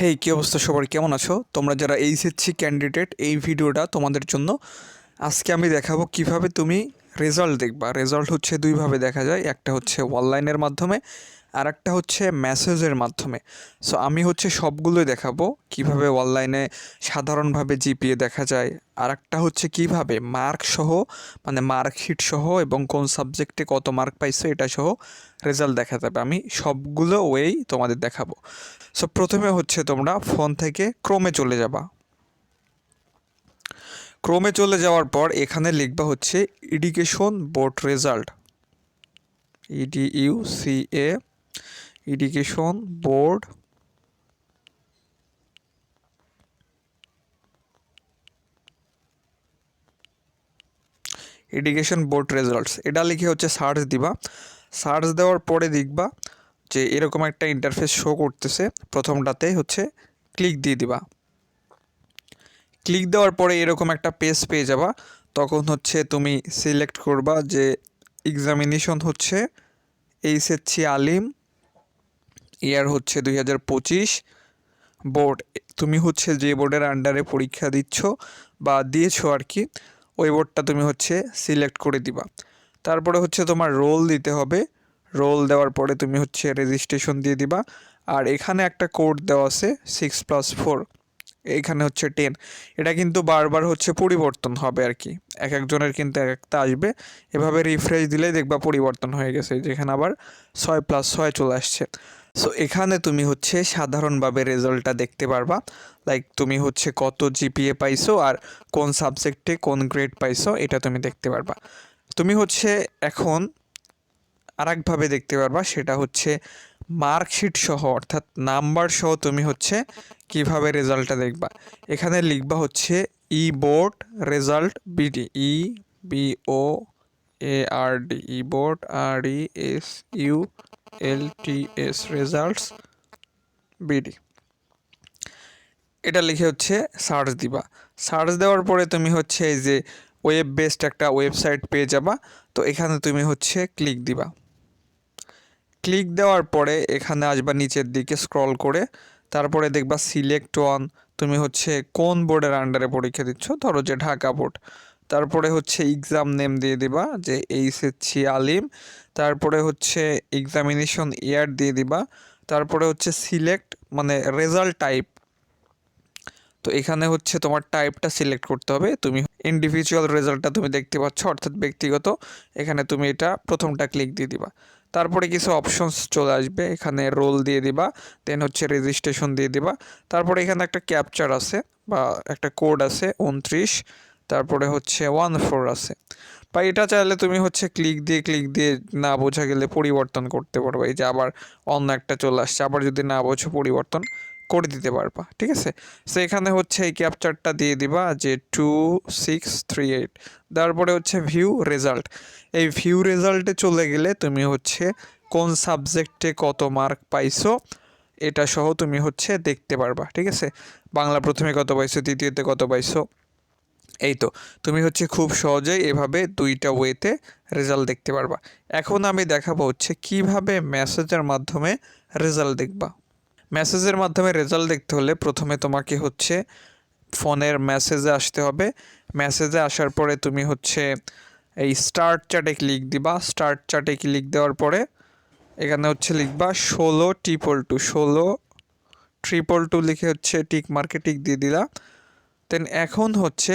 হেই কী অবস্থা সবার? কেমন আছো? তোমরা যারা এইচএসসি ক্যান্ডিডেট এই ভিডিওটা তোমাদের জন্য আজকে আমি দেখাবো কীভাবে তুমি রেজাল্ট দেখবা। রেজাল্ট হচ্ছে দুইভাবে দেখা যায়। একটা হচ্ছে অনলাইনের মাধ্যমে আর একটা হচ্ছে মেসেজের মাধ্যমে। সো আমি হচ্ছে সবগুলোই দেখাবো, কীভাবে অনলাইনে সাধারণভাবে জিপিএ দেখা যায়। আর একটা হচ্ছে কীভাবে মার্ক সহ মানে মার্কশিট সহ এবং কোন সাবজেক্টে কত মার্ক পাইছে এটা সহ রেজাল্ট দেখা যাবে। আমি সবগুলো ওয়েই তোমাদের দেখাবো। সো প্রথমে হচ্ছে তোমরা ফোন থেকে ক্রোমে চলে যাবা। ক্রোমে চলে যাওয়ার পর এখানে লিখবা হচ্ছে education board result ED you C A education board education board results এটা লিখে হচ্ছে সার্চ দিবা। সার্চ দেওয়ার পরে দেখবা যে এরকম একটা ইন্টারফেস শো করতেছে। প্রথমটাতে হচ্ছে ক্লিক দিয়ে দিবা। ক্লিক দেওয়ার পরে এরকম একটা পেজ পেয়ে যাবা। তখন হচ্ছে তুমি সিলেক্ট করবা যে এক্সামিনেশন হচ্ছে এইচএসসি আলিম ইয়ার হচ্ছে দুই হাজার পঁচিশ। বোর্ড, তুমি হচ্ছে যে বোর্ডের আন্ডারে পরীক্ষা দিচ্ছ বা দিয়েছ আর কি, ওই বোর্ডটা তুমি হচ্ছে সিলেক্ট করে দিবা। তারপরে হচ্ছে তোমার রোল দিতে হবে। রোল দেওয়ার পরে তুমি হচ্ছে রেজিস্ট্রেশন দিয়ে দিবা। আর এখানে একটা কোড দেওয়া আছে সিক্স প্লাস ফোর এইখানে হচ্ছে টেন এটা কিন্তু বারবার হচ্ছে পরিবর্তন হবে আর কি। এক একজনের কিন্তু এক একটা আসবে। এভাবে রিফ্রেশ দিলেই দেখবা পরিবর্তন হয়ে গেছে। যেখানে আবার ছয় প্লাস ছয় চলে আসছে। সো এখানে তুমি হচ্ছে সাধারণভাবে রেজাল্টটা দেখতে পারবা। লাইক তুমি হচ্ছে কত জিপিএ পাইছো আর কোন সাবজেক্টে কোন গ্রেড পাইছো, এটা তুমি দেখতে পারবা। তুমি হচ্ছে এখন আরেকভাবে দেখতে পারবা, সেটা হচ্ছে মার্কশিট সহ, অর্থাৎ নাম্বার সহ তুমি হচ্ছে কীভাবে রেজাল্টটা দেখবা। এখানে লিখবা হচ্ছে E board result BD, E B O A R D, E board R E S U L T S results BD. এটা লিখে হচ্ছে সার্চ দিবা। সার্চ দেওয়ার পরে তুমি হচ্ছে এই যে ওয়েব বেসড একটা ওয়েবসাইট পেয়ে যাবা, তো এখানে তুমি হচ্ছে ক্লিক দিবা। ক্লিক দেওয়ার পরে এখানে আসবা নিচের দিকে স্ক্রল করে, তারপরে দেখবা সিলেক্ট ওয়ান তুমি হচ্ছে কোন বোর্ডের আন্ডারে পরীক্ষা দিচ্ছ? ধরো যে ঢাকা বোর্ড তারপরে হচ্ছে এক্সাম নেম দিয়ে দিবা, যে এইচএসসি আলিম তারপরে হচ্ছে এক্সামিনেশন ইয়ার দিয়ে দিবা। তারপরে হচ্ছে সিলেক্ট মানে রেজাল্ট টাইপ তো এখানে হচ্ছে তোমার টাইপটা সিলেক্ট করতে হবে। তুমি ইন্ডিভিজুয়াল রেজাল্টটা তুমি দেখতে পাচ্ছ, অর্থাৎ ব্যক্তিগত। এখানে তুমি এটা প্রথমটা ক্লিক দিয়ে দিবা। তারপরে কিছু অপশনস চলে আসবে। এখানে রোল দিয়ে দিবা দেন হচ্ছে রেজিস্ট্রেশন দিয়ে দিবা। তারপরে এখানে একটা ক্যাপচার আছে বা একটা কোড আছে, উনত্রিশ। তারপরে হচ্ছে ওয়ান ফোর আছে। বা এটা চাইলে তুমি হচ্ছে ক্লিক দিয়ে ক্লিক দিয়ে না বোঝা গেলে পরিবর্তন করতে পারবে। এই যে আবার অন্য একটা চলে আসছে, আবার যদি না বোঝো পরিবর্তন করে দিতে পারবা, ঠিক আছে? সো এখানে হচ্ছে এই ক্যাপচারটা দিয়ে দিবা যে টু সিক্স থ্রি এইট তারপরে হচ্ছে ভিউ রেজাল্ট এই ভিউ রেজাল্টে চলে গেলে তুমি হচ্ছে কোন সাবজেক্টে কত মার্ক পাইছো, এটা সহ তুমি হচ্ছে দেখতে পারবা, ঠিক আছে? বাংলা প্রথমে কত পাইছো, দ্বিতীয়তে কত পাইছো, এই তো। তুমি হচ্ছে খুব সহজেই এভাবে দুইটা ওয়েতে রেজাল্ট দেখতে পারবা। এখন আমি দেখাবো হচ্ছে কীভাবে মেসেজের মাধ্যমে রেজাল্ট দেখবা। মেসেজের মাধ্যমে রেজাল্ট দেখতে হলে প্রথমে তোমাকে হচ্ছে ফোনের মেসেজে আসতে হবে। মেসেজে আসার পরে তুমি হচ্ছে এই স্টার্ট চার্টে ক্লিক দিবা। স্টার্ট চার্টে ক্লিক দেওয়ার পরে এখানে হচ্ছে লিখবা ষোলো ট্রিপল টু ষোলো ট্রিপল টু লিখে হচ্ছে টিক মার্কে টিক দিয়ে দিলা। দেন এখন হচ্ছে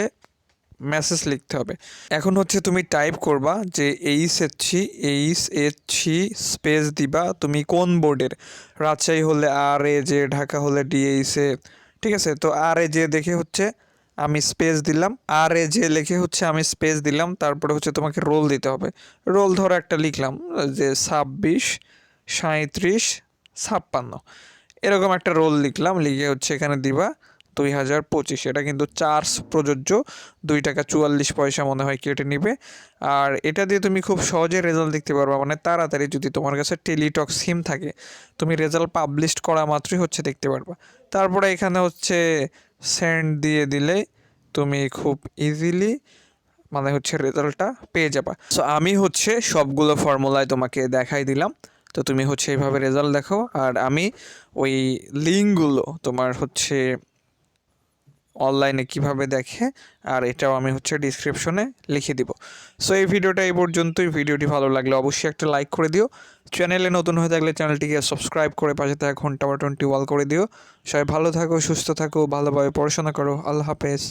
মেসেজ লিখতে হবে। এখন হচ্ছে তুমি টাইপ করবা যে এইচ এসছি এইচ এসছি স্পেস দিবা তুমি কোন বোর্ডের রাজশাহী হলে আর এ যে ঢাকা হলে ডিএইসে ঠিক আছে? তো আর এ যে দেখে হচ্ছে আমি স্পেস দিলাম। আর এ যে লিখে হচ্ছে আমি স্পেস দিলাম। তারপরে হচ্ছে তোমাকে রোল দিতে হবে। রোল ধরো একটা লিখলাম যে ছাব্বিশ সাঁত্রিশ ছাপ্পান্ন। এরকম একটা রোল লিখলাম। লিখে হচ্ছে এখানে দিবা। দুই হাজার পঁচিশ। এটা কিন্তু চার্জ প্রযোজ্য। দুই টাকা চুয়াল্লিশ পয়সা মনে হয় কেটে নিবে। আর এটা দিয়ে তুমি খুব সহজে রেজাল্ট দেখতে পারবা। মানে তাড়াতাড়ি যদি তোমার কাছে টেলিটক সিম থাকে, তুমি রেজাল্ট পাবলিশ করা মাত্রই হচ্ছে দেখতে পারবা। তারপরে এখানে হচ্ছে সেন্ড দিয়ে দিলে তুমি খুব ইজিলি মানে হচ্ছে রেজাল্টটা পেয়ে যাবা। সো আমি হচ্ছে সবগুলো ফর্মুলায় তোমাকে দেখাই দিলাম। তো তুমি হচ্ছে এইভাবে রেজাল্ট দেখো। আর আমি ওই লিঙ্কগুলো তোমার হচ্ছে অনলাইনে কীভাবে দেখে, আর এটাও আমি হচ্ছে ডিসক্রিপশনে লিখে দিব। সো এই ভিডিওটা এই পর্যন্তই। ভিডিওটি ভালো লাগলে অবশ্যই একটা লাইক করে দিও। চ্যানেলে নতুন হয়ে থাকলে চ্যানেলটিকে সাবস্ক্রাইব করে পাশে থাকা ঘণ্টা বাটনটি ওয়াল করে দিও। সবাই ভালো থাকো, সুস্থ থাকো, ভালোভাবে পড়াশোনা করো। আল্লাহ হাফেজ।